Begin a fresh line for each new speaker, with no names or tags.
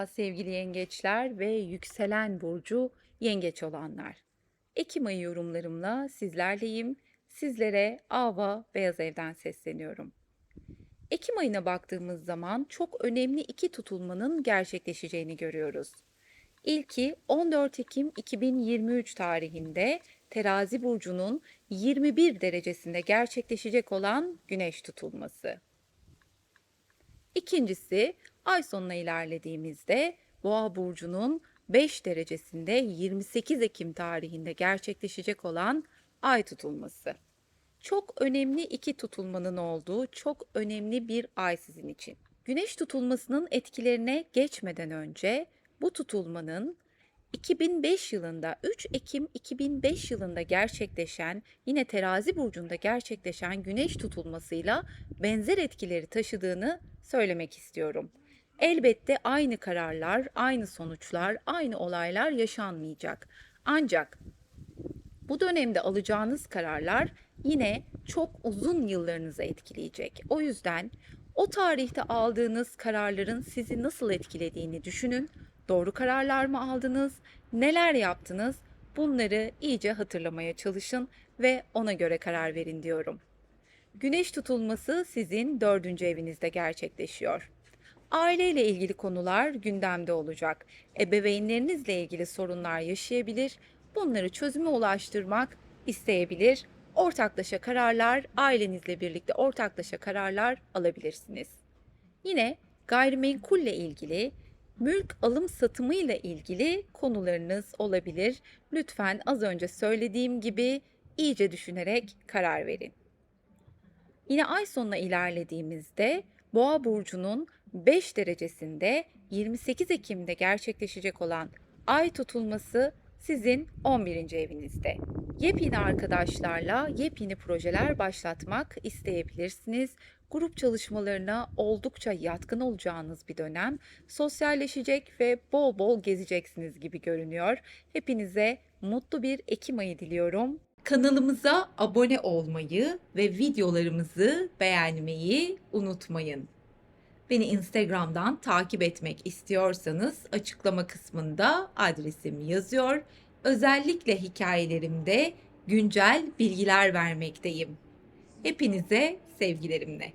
Merhaba sevgili yengeçler ve yükselen burcu yengeç olanlar. Ekim ayı yorumlarımla sizlerleyim. Sizlere Ava Beyaz Ev'den sesleniyorum. Ekim ayına baktığımız zaman çok önemli iki tutulmanın gerçekleşeceğini görüyoruz. İlki 14 Ekim 2023 tarihinde Terazi burcunun 21 derecesinde gerçekleşecek olan Güneş tutulması. İkincisi ay sonuna ilerlediğimizde Boğa burcunun 5 derecesinde 28 Ekim tarihinde gerçekleşecek olan ay tutulması. Çok önemli iki tutulmanın olduğu çok önemli bir ay sizin için. Güneş tutulmasının etkilerine geçmeden önce bu tutulmanın 2005 yılında 3 Ekim 2005 yılında gerçekleşen yine terazi burcunda gerçekleşen güneş tutulmasıyla benzer etkileri taşıdığını söylemek istiyorum. Elbette aynı kararlar, aynı sonuçlar, aynı olaylar yaşanmayacak. Ancak bu dönemde alacağınız kararlar yine çok uzun yıllarınızı etkileyecek. O yüzden o tarihte aldığınız kararların sizi nasıl etkilediğini düşünün. Doğru kararlar mı aldınız? Neler yaptınız? Bunları iyice hatırlamaya çalışın ve ona göre karar verin diyorum. Güneş tutulması sizin dördüncü evinizde gerçekleşiyor. Aileyle ilgili konular gündemde olacak. Ebeveynlerinizle ilgili sorunlar yaşayabilir. Bunları çözüme ulaştırmak isteyebilir. Ortaklaşa kararlar, ailenizle birlikte ortaklaşa kararlar alabilirsiniz. Yine gayrimenkulle ilgili, mülk alım satımı ile ilgili konularınız olabilir. Lütfen az önce söylediğim gibi iyice düşünerek karar verin. Yine ay sonuna ilerlediğimizde Boğa burcunun 5 derecesinde 28 Ekim'de gerçekleşecek olan ay tutulması sizin 11. evinizde. Yepyeni arkadaşlarla yepyeni projeler başlatmak isteyebilirsiniz. Grup çalışmalarına oldukça yatkın olacağınız bir dönem. Sosyalleşecek ve bol bol gezeceksiniz gibi görünüyor. Hepinize mutlu bir Ekim ayı diliyorum. Kanalımıza abone olmayı ve videolarımızı beğenmeyi unutmayın. Beni Instagram'dan takip etmek istiyorsanız açıklama kısmında adresim yazıyor. Özellikle hikayelerimde güncel bilgiler vermekteyim. Hepinize sevgilerimle.